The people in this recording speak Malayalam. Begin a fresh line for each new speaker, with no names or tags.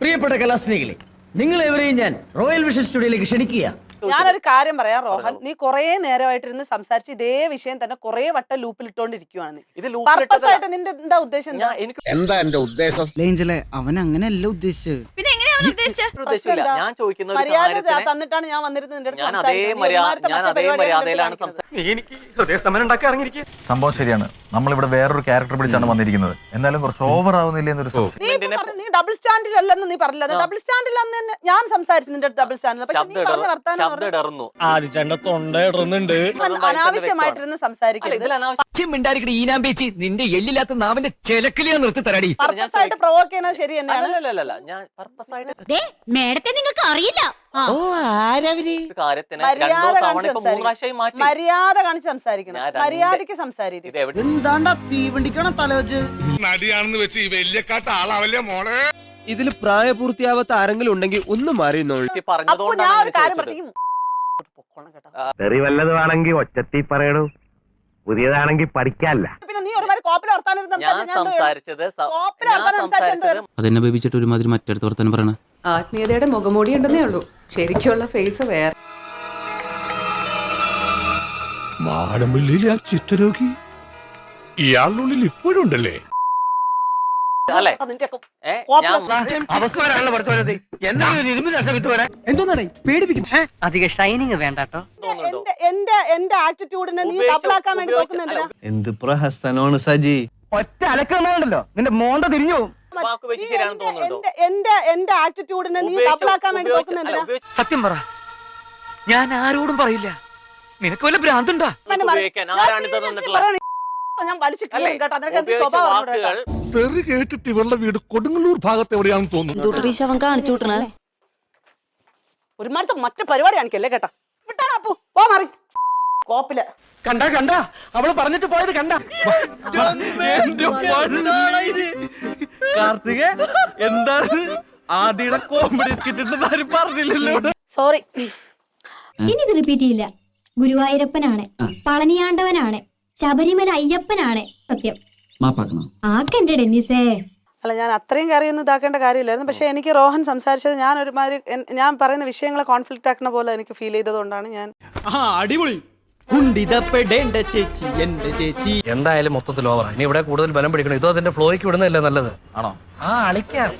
പ്രിയപ്പെട്ട കലാസ്നേഹികളെ നിങ്ങൾ നിങ്ങളെവരെയും ഞാൻ റോയൽ വിഷൻ സ്റ്റുഡിയോയിലേക്ക് ക്ഷണിക്കുക
ഞാനൊരു കാര്യം പറയാം റോഹൻ. നീ കുറേ നേരമായിട്ടിരുന്ന് സംസാരിച്ച് ഇതേ വിഷയം തന്നെ കുറേ വട്ടം ലൂപ്പിൽ ഇട്ടോണ്ടിരിക്കുവാണ് നീ.
ഇത്
പർപ്പസ്
ലൂപ്പിലിട്ടതല്ല
നിന്റെ എന്താ ഉദ്ദേശം എന്താ?
എന്താ എന്റെ ഉദ്ദേശം?
ലേഞ്ചലെ അവൻ അങ്ങനെയല്ല ഉദ്ദേശിച്ചത്
ഉദ്ദേശിച്ചത്
ഉദ്ദേശമില്ല ഞാൻ ചോദിക്കുന്ന ഒരു
മര്യാദ
കാര്യത്തിന്
തന്നിട്ടാണ് ഞാൻ വന്നിരുന്നത് നിന്റെ അടുത്ത്
ഞാൻ അതേ
സംസാരിക്കുന്നത്. നീ
മര്യാദ
ഒരുമാതിരത്തെ
ഞാൻ
മറ്റേ
അതേ
പരിപാടിയാണ്
മര്യാദയിലാണ് സംസാരിക്കുന്നത്
സംഭവം ശരിയാണ്. നമ്മളിവിടെ വേറൊരു ക്യാരക്ടർ പിടിച്ചാണ് വന്നിരിക്കുന്നത്. എന്നാലും കുറച്ച് ഓവർ ആവുന്നില്ല എന്നൊരു സംശയം.
നീ ഇപ്പൊ പറഞ്ഞ- നീ ഡബിൾ സ്റ്റാൻഡിൽ അല്ലെന്ന് നീ പറഞ്ഞില്ല. ഡബിൾ സ്റ്റാൻഡിൽ അന്ന് തന്നെ ഞാൻ സംസാരിച്ചു നിന്റെ അടുത്ത് ഡബിൾ സ്റ്റാൻഡിൽ പക്ഷെ നീ
ശബ്ദം
പറഞ്ഞ വർത്താനം
തൊണ്ട ഇടുന്നുണ്ട്
പറഞ്ഞാൽ അനാവശ്യമായിട്ടിരുന്ന്
അല്ല,
സംസാരിക്കരുത്.
ഇതിൽ അനാവശ്യം
മിണ്ടാരിക്കടി ഈനാമ്പേച്ചി നിന്റെ എല്ലില്ലാത്ത നാവിന്റെ ചെലക്കിലിയാ നിർത്തി തരാടി.
പ്രൊവോക്ക് ചെയ്യുന്നത് ശരി തന്നെയാണ്.
അല്ലല്ലല്ല ഞാൻ പർപ്പസ് ആയിട്ട്
ദേ മേഡത്തെ നിങ്ങൾക്ക് അറിയില്ല. ആ.
ഓ ആരവര്?
ഒരു കാര്യത്തിന്
മര്യാദ
തവണ
കാണിച്ച്
ഇപ്പൊ മൂന്ന് പ്രാവശ്യമായി
സംസാരിക്കണം
മാറ്റി.
മര്യാദ കാണിച്ച് സംസാരിക്കണം.
ഞാൻ രണ്ട്
മര്യാദയ്ക്ക് സംസാരിക്കും.
ഇത് എവിടെ
എന്താണ്ടാ തീവണ്ടിക്കാണ് തലവച്ച്
നടിയാണെന്ന് വെച്ച് ഈ ആളാവല്ലേ മോളെ?
ഇതിൽ പ്രായപൂർത്തിയാവാത്ത ആരെങ്കിലും ഉണ്ടെങ്കിൽ ഒന്ന്
മാറി
അപ്പൊ
പറഞ്ഞതുകൊണ്ടാണ്
ഞാൻ
ഞാൻ
ഒരു കാര്യം
ചോദിച്ചത്.
കേട്ടോ.
തെറി വല്ലതുമാണെങ്കിൽ ഒച്ചത്തി പറയണു പുതിയതാണെങ്കിൽ പഠിക്കാല്ല
ഞാൻ സംസാരിച്ചത് സ- ഞാൻ
സംസാരിച്ചത്
അതെന്നെ ബേബിച്ചിട്ട് ഒരുമാതിരി മറ്റടുത്ത് വർത്തനം പറയണ?
ആത്മീയതയുടെ മുഖമൂടി ഉണ്ടെന്നേ ഉള്ളൂ. ശരിക്കുള്ള ഫേസ് വേറെ.
മാടമ്പിള്ളിയിലെ ആ ചിത്രരോഗി ഇയാളുള്ളിൽ ഇപ്പോഴും ഉണ്ടല്ലേ
അല്ലെ?
അധിക ഷൈനിങ് വേണ്ടട്ടോ.
എന്റെ എന്റെ ആറ്റിറ്റ്യൂഡിനെ നീ ഡബിളാക്കാൻ വേണ്ടി
ഉപയോഗിച്ച്
എന്ത് പ്രഹസനമാണ് സജി?
ഒറ്റ അലക്കുന്നുണ്ടല്ലോ നിന്റെ മോണ്ട തിരിഞ്ഞു
വാക്ക് വെച്ച്
നീ എന്റെ-
തോന്നുന്നുണ്ടോ?
എന്റെ ആറ്റിറ്റ്യൂഡിനെ നീ ഡബിളാക്കാൻ വേണ്ടി
ഉപയോഗിച്ച്
നോക്കുന്ന
അല്ല,
എന്തിനാ
ഉപയോഗിച്ച്
സത്യം പറ. ഞാൻ ആരോടും പറയില്ല. നിനക്ക് വല്ല ഭ്രാന്തുണ്ടാ?
ഞാൻ വലിച്ചു കേട്ടോ നിനക്ക് സ്വഭാവം
തെറി കേട്ടിട്ട് ഇവളുടെ വീട് കൊടുങ്ങല്ലൂർ ഭാഗത്ത് എവിടെയാണെന്ന് തോന്നുന്നു.
അവൻ കാണിച്ചു വിട്ടണേ.
ഒരുമാതിരത്തെ മറ്റു പരിപാടി കാണിക്കല്ലേ കേട്ടോ? വിട്ടാണ് അപ്പു പോ മാറി. കോപ്പിൽ.
കണ്ട കണ്ട. അവൾ പറഞ്ഞിട്ട് പോയത് കണ്ട.
കാർത്തിക എന്താണ്? ആദിയുടെ കോമഡി സ്കിറ്റ് ഉണ്ടെന്ന് ആരും പറഞ്ഞില്ലല്ലോ.
സോറി
ഇനി ഇത് റിപ്പീറ്റ് ചെയ്യില്ല. ഗുരുവായൂരപ്പനാണ് പളനിയാണ്ടവനാണ് ശബരിമല അയ്യപ്പനാണ് സത്യം. ആക്കണ്ടേ ഡെന്നിസേ
അല്ല ഞാൻ അത്രയും കയറിയൊന്നും ഇതാക്കേണ്ട കാര്യമില്ലായിരുന്നു പക്ഷെ എനിക്ക് റോഹൻ സംസാരിച്ചത് ഞാൻ ഒരുമാതിരി എൻ- ഞാൻ പറയുന്ന വിഷയങ്ങളെ കോൺഫ്ലിക്റ്റ് ആക്കുന്ന പോലെ എനിക്ക് ഫീൽ ചെയ്തതുകൊണ്ടാണ് ഞാൻ
അടിപൊളി കുണ്ടിതപ്പെടേണ്ട ചേച്ചി എന്റെ ചേച്ചി
എന്തായാലും മൊത്തത്തിൽ ഓവറാ ഇനി ഇവിടെ കൂടുതൽ ബലം പിടിക്കണം ഇതോ അതിന്റെ ഫ്ലോയ്ക്ക് വിടുന്നതല്ലേ നല്ലത്
ആണോ
ആ അളിക്കാം